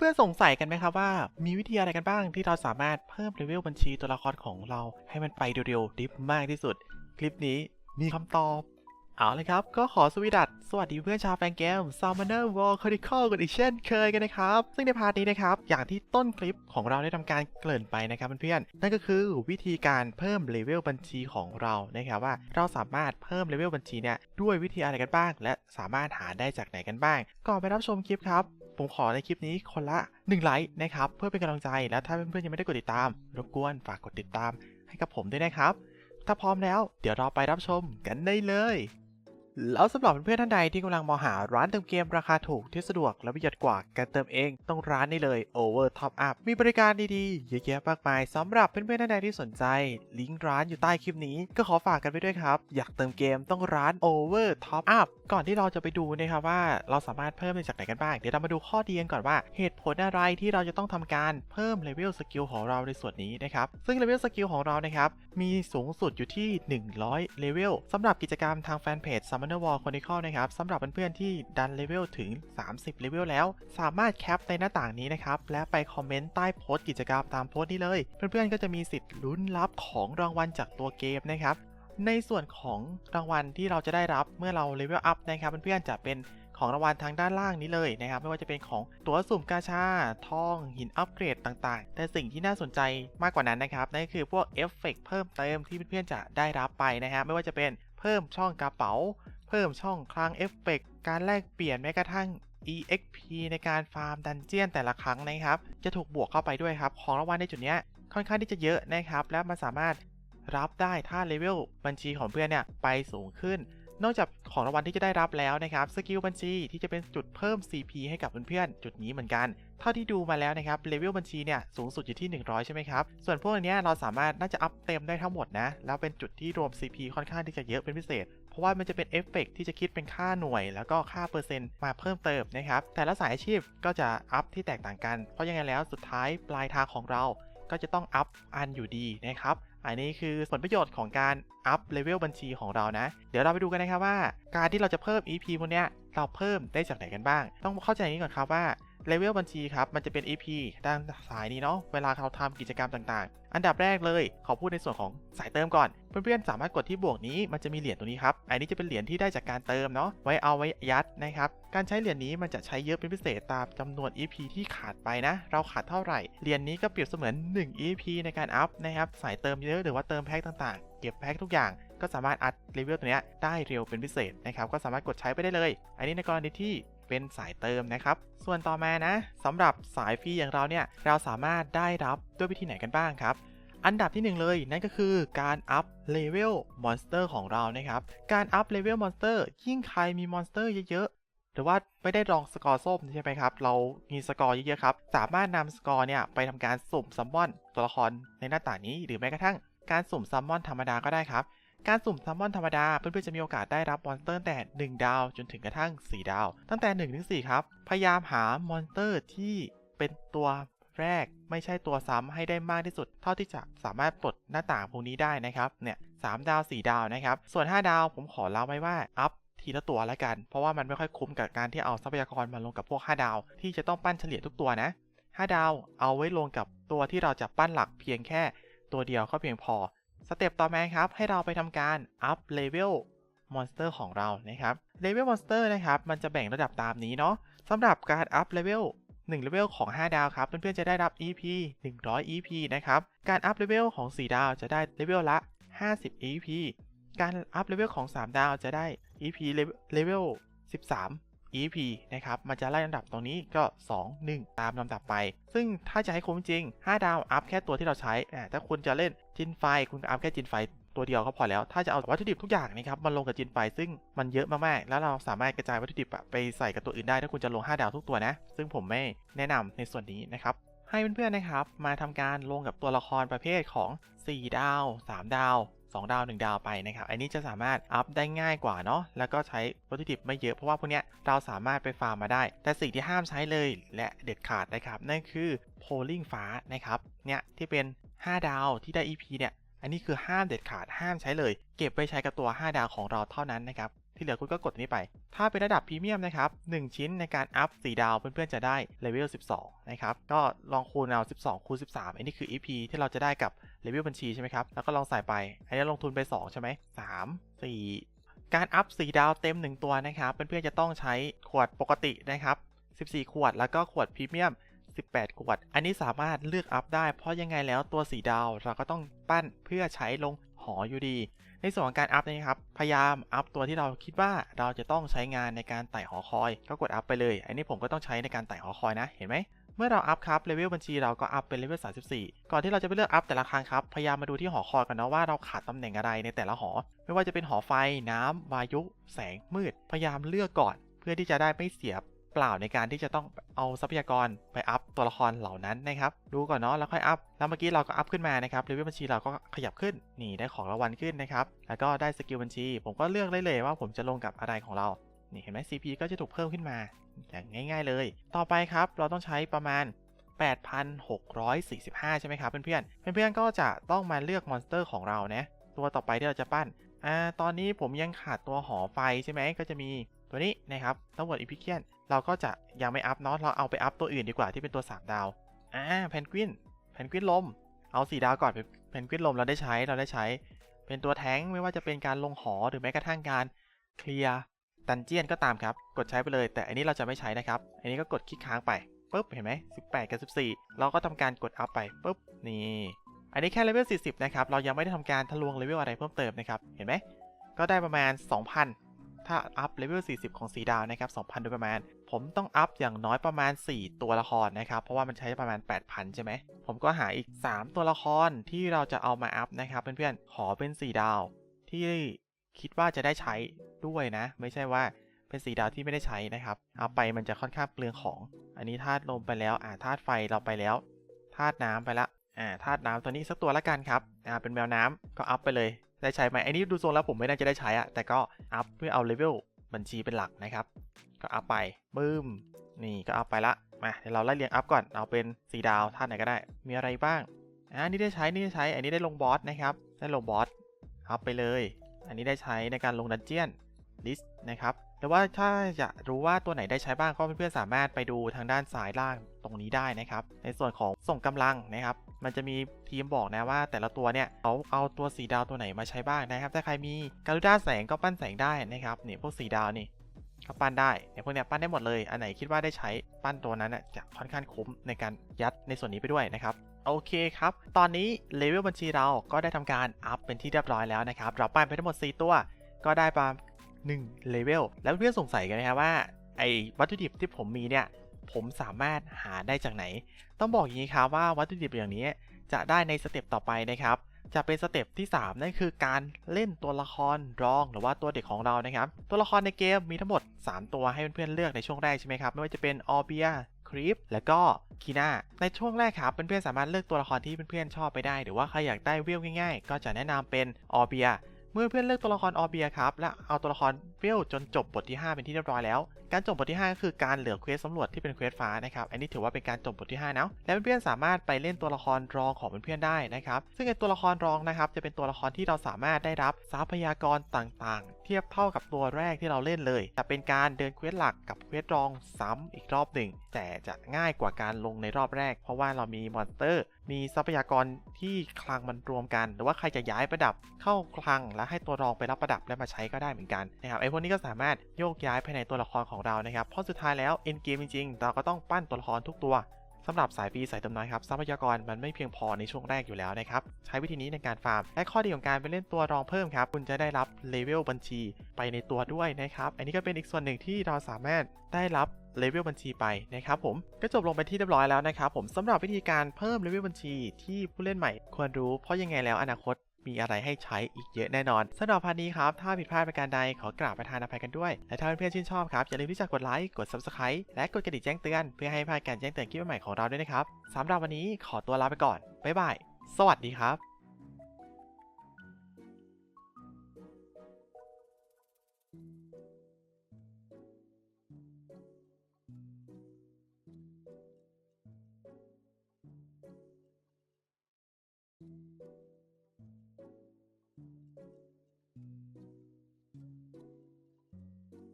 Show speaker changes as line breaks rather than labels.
เพื่อนๆสงสัยกันไหมครับว่า มีวิธีอะไรกันบ้างที่เราสามารถเพิ่มเลเวลบัญชีตัวละครของเราให้มันไปเร็วๆดิฟมากที่สุด คลิปนี้มีคำตอบ เอาเลยครับ ก็ขอสวีดัสสวัสดีเพื่อนชาวแฟนเกม Summoner War Chronicle กันอีกเช่นเคยกันนะครับ ซึ่งในพาร์ทนี้นะครับ อย่างที่ต้นคลิปของเราได้ทำการเกริ่นไปนะครับเพื่อนๆนั่นก็คือวิธีการเพิ่มเลเวลบัญชีของเรานะครับว่าเราสามารถเพิ่มเลเวลบัญชีเนี่ยด้วยวิธีอะไรกันบ้าง และสามารถหาได้จากไหนกันบ้างก่อนไปรับชมคลิปครับ ผมขอในคลิปนี้คนละ 1 ไลค์นะครับ เพื่อเป็นกำลังใจ และถ้าเพื่อนๆยังไม่ได้กดติดตาม รบกวนฝากกดติดตามให้กับผมด้วยนะครับ ถ้าพร้อมแล้ว เดี๋ยวเราไปรับชมกันได้เลย แล้วสำหรับเพื่อนท่านใดที่กำลังมองหาร้านเติมเกมราคาถูกที่สะดวกและประหยัดกว่าการเติมเองต้องร้านนี้เลย Over Top Up มีบริการดีๆเยอะแยะมากมายสำหรับเพื่อนๆท่านใดที่สนใจ ลิงก์ร้านอยู่ใต้คลิปนี้ ก็ขอฝากกันไปด้วยครับ อยากเติมเกมต้องร้าน Over Top Up ก่อนที่เราจะไปดูนะครับว่าเราสามารถเพิ่มได้จากไหนกันบ้าง เดี๋ยวเรามาดูข้อดีกันก่อนว่า เหตุผลอะไรที่เราจะต้องทำการเพิ่มเลเวลสกิลของเราในส่วนนี้นะครับ ซึ่งเลเวลสกิลของเรานะครับมีสูงสุดอยู่ที่ 100เลเวลสำหรับกิจกรรมทางแฟนเพจ Summon War Chronicle นะครับสำหรับเพื่อนๆที่ดันเลเวลถึง 30 เลเวลแล้ว สามารถแคปในหน้าต่างนี้นะครับ และไปคอมเมนต์ใต้โพสต์กิจกรรมตามโพสต์นี้เลย เพื่อนๆก็จะมีสิทธิ์ลุ้นรับของรางวัลจากตัวเกมนะครับ ในส่วนของรางวัลที่เราจะได้รับเมื่อเราเลเวลอัพนะครับเพื่อนๆจะเป็นของรางวัลทางด้านล่างนี้เลยนะครับ ไม่ว่าจะเป็นของตั๋วสุ่มกาชา ทอง หินอัปเกรดต่างๆ แต่สิ่งที่น่าสนใจมากกว่านั้นนะครับ นั่นคือพวกเอฟเฟกต์เพิ่มเติมที่เพื่อนๆจะได้รับไปนะครับ ไม่ว่าจะเป็นเพิ่มช่องกระเป๋า เพิ่มช่องคลังเอฟเฟกต์การแลกเปลี่ยนแม้กระทั่ง EXP ในการฟาร์มดันเจียนแต่ละครั้งนะครับ จะถูกบวกเข้าไปด้วยครับ ของรางวัลในจุดนี้ค่อนข้างที่จะเยอะนะครับ และมันสามารถรับได้ถ้าเลเวลบัญชีของเพื่อนเนี่ยไปสูงขึ้น นอกจากของรางวัลที่จะได้รับแล้วนะครับ สกิลบัญชีที่จะเป็นจุดเพิ่ม CP ให้กับเพื่อนๆจุดนี้เหมือนกัน เท่าที่ดูมาแล้วนะครับเลเวลบัญชีเนี่ยสูงสุดอยู่ที่ 100 ใช่ไหมครับ ส่วนพวกนี้เราสามารถน่าจะอัพเต็มได้ทั้งหมดนะ แล้วเป็นจุดที่รวม CP ค่อนข้างที่จะเยอะเป็นพิเศษะว่ามันจะเป็นเอฟเฟกต์ที่จะคิดเป็นค่าหน่วย แล้วก็ค่าเปอร์เซ็นต์มาเพิ่มเติมนะครับแต่ละสายอาชีพก็จะอัพที่แตกต่างกัน เพราะยังไงแล้วสุดท้ายปลายทางของเราก็จะต้องอัพอันอยู่ดีนะครับ อันนี้คือผลประโยชน์ของการอัพเลเวลบัญชีของเรานะ เดี๋ยวเราไปดูกันนะครับว่า การที่เราจะเพิ่ม EP พวกนี้เราเพิ่มได้จากไหนกันบ้าง ต้องเข้าใจอย่างนี้ก่อนครับว่า เลเวลบัญชีครับ มันจะเป็น EP ด้านสายนี้เนาะ เวลาเราทำกิจกรรมต่างๆ อันดับแรกเลย ขอพูดในส่วนของสายเติมก่อน เพื่อนๆ สามารถกดที่บวกนี้ มันจะมีเหรียญตัวนี้ครับ อันนี้จะเป็นเหรียญที่ได้จากการเติมเนาะ ไว้เอาไว้ยัดนะครับ การใช้เหรียญนี้มันจะใช้เยอะเป็นพิเศษตามจำนวน EP ที่ขาดไปนะ เราขาดเท่าไหร่ เหรียญนี้ก็เปรียบเสมือน 1 EP ในการอัพนะครับ สายเติมเยอะหรือว่าเติมแพ็คต่างๆ เก็บแพ็คทุกอย่างก็สามารถอัดเลเวลตัวนี้ได้เร็วเป็นพิเศษนะครับ ก็สามารถกดใช้ไปได้เลย อันนี้ในกรณีที่ เป็นสายเติมนะครับ ส่วนต่อมานะสำหรับสายฟรีอย่างเราเนี่ยเราสามารถได้รับด้วยวิธีไหนกันบ้างครับอันดับที่หนึ่งเลยนั่นก็คือการอัพเลเวลมอนสเตอร์ของเรานะครับ การอัพเลเวลมอนสเตอร์ยิ่งใครมีมอนสเตอร์เยอะๆ หรือว่าไม่ได้ลองสกอร์ส้มใช่ไหมครับ เรามีสกอร์เยอะๆครับ สามารถนำสกอร์เนี่ยไปทำการสุ่มซัมมอนตัวละครในหน้าต่างนี้ หรือแม้กระทั่งการสุ่มซัมมอนธรรมดาก็ได้ครับ การสุ่มซัมมอนธรรมดา เพื่อนๆจะมีโอกาสได้รับมอนสเตอร์ตั้งแต่ 1 ดาว จนถึงกระทั่ง 4 ดาว ตั้งแต่1ถึง4ครับ พยายามหามอนสเตอร์ที่เป็นตัวแรกไม่ใช่ตัวซ้ำให้ได้มากที่สุด เท่าที่จะสามารถปลดหน้าต่างพวกนี้ได้นะครับเนี่ยสดาว 4 ดาวนะครับ ส่วน 5 ดาวผมขอเล่าไว้ว่าอัพทีละตัวแล้วกัน เพราะว่ามันไม่ค่อยคุ้มกับการที่เอาทรัพยากรมาลงกับพวก 5 ดาว ที่จะต้องปั้นเฉลี่ยทุกตัวนะ 5 ดาวเอาไว้ลงกับตัวที่เราจะปั้นหลักเพียงแค่ตัวเดียวก็เพียงพอ สเต็ปต่อมาครับ ให้เราไปทำการอัพเลเวลมอนสเตอร์ของเรานะครับเลเวลมอนสเตอร์นะครับ มันจะแบ่งระดับตามนี้เนาะสำหรับการอัพเลเวล1เลเวลของ 5 ดาวครับ เพื่อนๆจะได้รับ EP 100 EP นะครับ การอัพเลเวลของ 4 ดาวจะได้เลเวลละ 50 EP การอัพเลเวลของ 3 ดาวจะได้ EP เลเวล13 EP นะครับ มันจะไล่ลำดับตรงนี้ก็ 2 1 ตามลำดับไป ซึ่งถ้าจะให้คุ้มจริง 5 ดาว อัพแค่ตัวที่เราใช้ ถ้าคุณจะเล่นจินไฟ คุณอัพแค่จินไฟตัวเดียวก็พอแล้ว ถ้าจะเอาวัตถุดิบทุกอย่างนะครับมันลงกับจินไฟซึ่งมันเยอะมากๆ แล้วเราสามารถกระจายวัตถุดิบไปใส่กับตัวอื่นได้ ถ้าคุณจะลง 5 ดาวทุกตัวนะ ซึ่งผมไม่แนะนำในส่วนนี้นะครับ ให้เพื่อนๆนะครับ มาทำการลงกับตัวละครประเภทของ 4 ดาว 3 ดาว 2 ดาว 1 ดาวไปนะครับ อันนี้จะสามารถอัพได้ง่ายกว่าเนาะ แล้วก็ใช้วัตถุดิบไม่เยอะ เพราะว่าพวกเนี้ยเราสามารถไปฟาร์มมาได้ แต่สิ่งที่ห้ามใช้เลยและเด็ดขาดนะครับ นั่นคือโพลิงฟ้านะครับ เนี่ยที่เป็น 5 ดาวที่ได้ EP เนี่ย อันนี้คือห้ามเด็ดขาดห้ามใช้เลย เก็บไปใช้กับตัว 5 ดาวของเราเท่านั้นนะครับ ที่เหลือคุณก็กดตัวนี้ไป ถ้าเป็นระดับพรีเมียมนะครับ1ชิ้นในการอัพ4ดาวเพื่อนๆจะได้เลเวล12 นะครับ ก็ลองคูณเอา 12 คูณ 13 อันนี้คือ EP ที่เราจะได้กับเลเวลบัญชีใช่ไหมครับ แล้วก็ลองใส่ไป อันนี้ลงทุนไป 2 ใช่ไหม3 4การอัพ4ดาวเต็ม 1 ตัวนะครับเพื่อนๆจะต้องใช้ขวดปกตินะครับ14 ขวด แล้วก็ขวดพรีเมียม18 ขวด อันนี้สามารถเลือกอัพได้ เพราะยังไงแล้วตัว4ดาวเราก็ต้องปั้นเพื่อใช้ลงหออยู่ดี ในส่วนของการอัพนะครับ พยายามอัพตัวที่เราคิดว่าเราจะต้องใช้งานในการไต่หอคอย ก็กดอัพไปเลย อันนี้ผมก็ต้องใช้ในการไต่หอคอยนะ เห็นไหมเมื่อเราอัพครับเลเวลบัญชีเราก็อัพเป็นเลเวล 34 ก่อนที่เราจะไปเลือกอัพแต่ละครั้งครับ พยายามมาดูที่หอคอยกันนะว่าเราขาดตำแหน่งอะไรในแต่ละหอ ไม่ว่าจะเป็นหอไฟ น้ำวายุ แสง มืด พยายามเลือกก่อน เพื่อที่จะได้ไม่เสียเปล่าในการที่จะต้องเอาทรัพยากรไปอัพ ตัวละครเหล่านั้นนะครับดูก่อนเนาะแล้วค่อยอัพแล้วเมื่อกี้เราก็อัพขึ้นมานะครับเลเวลบัญชีเราก็ขยับขึ้นนี่ได้ของรางวัลขึ้นนะครับแล้วก็ได้สกิลบัญชี ผมก็เลือกได้เลยว่าผมจะลงกับอะไรของเรานี่เห็นไหม CP ก็จะถูกเพิ่มขึ้นมา อย่างง่าย ๆเลย ต่อไปครับเราต้องใช้ประมาณ 8,645 ใช่ไหมครับเพื่อนๆเพื่อนๆก็จะต้องมาเลือกมอนสเตอร์ของเรานะตัวต่อไปที่เราจะปั้นอ่าตอนนี้ผมยังขาดตัวหอไฟใช่ไหมก็จะมี ตัวนี้นะครับทั้งหมดอีพิเคียนเราก็จะยังไม่อัพเนาะเราเอาไปอัพตัวอื่นดีกว่าที่เป็นตัว 3 ดาวอ่าเพนกวินเพนกวินลม เอา4ดาวก่อนเพนกวินลมเราได้ใช้เราได้ใช้ เป็นตัวแท้งไม่ว่าจะเป็นการลงหอหรือแม้กระทั่งการเคลียร์ดันเจียนก็ตามครับ กดใช้ไปเลย แต่อันนี้เราจะไม่ใช้นะครับ อันนี้ก็กดคลิกค้างไปปุ๊บเห็นไหม18 กับ 14 เราก็ทำการกดอัพไปปุ๊บนี่อันนี้แค่เลเวล40 นะครับ เรายังไม่ได้ทำการทะลวงเลเวลอะไรเพิ่มเติมนะครับ เห็นไหม ก็ได้ประมาณ 2,000 ถ้าอัพเลเวล 40 ของสีดาวนะครับ 2,000 โดยประมาณ ผมต้องอัพอย่างน้อยประมาณ 4 ตัวละครนะครับ เพราะว่ามันใช้ประมาณ 8,000 ใช่ไหม ผมก็หาอีก 3 ตัวละครที่เราจะเอามาอัพนะครับเพื่อนๆ ขอเป็น4ดาวที่คิดว่าจะได้ใช้ด้วยนะ ไม่ใช่ว่าเป็น4ดาวที่ไม่ได้ใช้นะครับเอาไปมันจะค่อนข้างเปลืองของ อันนี้ธาตุลมไปแล้ว อ่าธาตุไฟเราไปแล้ว ธาตุน้ำไปละ อ่าธาตุน้ำตัวนี้สักตัวละกันครับ อ่า เป็นแมวน้ำก็อัพไปเลย ได้ใช้ไหมไอ้นี่ดูทรงแล้วผมไม่น่าจะได้ใช้อะแต่ก็อัพเพื่อเอาเลเวลบัญชีเป็นหลักนะครับ ก็อัพไปบึ้ม นี่ก็อัพไปละ มาเดี๋ยวเราไล่เรียงอัพก่อน เอาเป็นสีดาวธาตุไหนก็ได้ มีอะไรบ้าง อ่านี่ได้ใช้ นี่ได้ใช้ อันนี้ได้ลงบอสนะครับ ได้ลงบอส อัพไปเลย อันนี้ได้ใช้ในการลงดันเจียนลิสต์นะครับ แต่ว่าถ้าอยากรู้ว่าตัวไหนได้ใช้บ้างก็เพื่อนๆสามารถไปดูทางด้านซ้ายล่างตรงนี้ได้นะครับ ในส่วนของส่งกำลังนะครับ มันจะมีทีมบอกนะว่า แต่ละตัวเนี่ยเขาเอาตัวสีดาวตัวไหนมาใช้บ้างนะครับถ้าใครมีการุด้าแสงก็ปั้นแสงได้นะครับเนี่ยพวกสีดาวนี่ก็ปั้นได้เนี่ยพวกเนี้ยปั้นได้หมดเลยอันไหนคิดว่าได้ใช้ปั้นตัวนั้นน่ะจะค่อนข้างคุ้มในการยัดในส่วนนี้ไปด้วยนะครับโอเคครับ ตอนนี้เลเวลบัญชีเราก็ได้ทำการอัพเป็นที่เรียบร้อยแล้วนะครับ เราปั้นไปทั้งหมด 4 ตัว ก็ได้ประมาณ1เลเวล แล้วเพื่อนสงสัยกันไหมครับว่าไอ้วัตถุดิบที่ผมมีเนี่ย ผมสามารถหาได้จากไหน ต้องบอกอย่างนี้ครับว่าวัตถุดิบอย่างนี้จะได้ในสเต็ปต่อไปนะครับ จะเป็นสเต็ปที่ 3 นั่นคือการเล่นตัวละครรองหรือว่าตัวเด็กของเรานะครับ ตัวละครในเกมมีทั้งหมด 3 ตัวให้เพื่อนๆเลือกในช่วงแรกใช่ไหมครับ ไม่ว่าจะเป็นออเบียครีปและก็คีน่าในช่วงแรกครับเพื่อนๆสามารถเลือกตัวละครที่เพื่อนๆชอบไปได้ หรือว่าใครอยากได้เวลง่ายๆ ก็จะแนะนำเป็นออเบีย เมื่อเพื่อนเลือกตัวละครออเบียครับ และเอาตัวละครเวลจนจบบทที่ 5 เป็นที่เรียบร้อยแล้ว การจบบทที่ 5 ก็คือการเหลือเควสสำรวจที่เป็นเควสฟ้านะครับ อันนี้ถือว่าเป็นการจบบทที่5นะแล้วเพื่อนๆสามารถไปเล่นตัวละครรองของเพื่อนๆได้นะครับ ซึ่งไอตัวละครรองนะครับจะเป็นตัวละครที่เราสามารถได้รับทรัพยากรต่างๆ ทียบเท่ากับตัวแรกที่เราเล่นเลยจะเป็นการเดินเควสหลักกับเควสรองซ้ำอีกรอบหนึ่ง แต่จะง่ายกว่าการลงในรอบแรก เพราะว่าเรามีมอนสเตอร์ มีทรัพยากรที่คลังมันรวมกัน หรือว่าใครจะย้ายประดับเข้าคลัง แล้วให้ตัวรองไปรับประดับและมาใช้ก็ได้เหมือนกันนะครับไอพวกนี้ก็สามารถโยกย้ายภายในตัวละครของเรานะครับเพราะสุดท้ายแล้วเอ็นเกมจริงๆเราก็ต้องปั้นตัวละครทุกตัว สำหรับสายปีสายเติมน้อยครับทรัพยากรมันไม่เพียงพอในช่วงแรกอยู่แล้วนะครับ ใช้วิธีนี้ในการฟาร์ม และข้อดีของการไปเล่นตัวรองเพิ่มครับ คุณจะได้รับเลเวลบัญชีไปในตัวด้วยนะครับ อันนี้ก็เป็นอีกส่วนหนึ่งที่เราสามารถได้รับเลเวลบัญชีไปนะครับผมก็จบลงไปที่เรียบร้อยแล้วนะครับผมสำหรับวิธีการเพิ่มเลเวลบัญชีที่ผู้เล่นใหม่ควรรู้เพราะยังไงแล้วอนาคต มีอะไรให้ใช้อีกเยอะแน่นอนสำหรับพันนี้ครับถ้าผิดพลาดประการใดขอกราบประทานอภัยกันด้วย และถ้าเพื่อนๆชื่นชอบครับอย่าลืมที่จะกดไลค์กด Subscribe และกดกระดิ่งแจ้งเตือนเพื่อให้พลาดการแจ้งเตือนคลิปใหม่ของเราด้วยนะครับสำหรับวันนี้ขอตัวลาไปก่อนบ๊ายบายสวัสดีครับ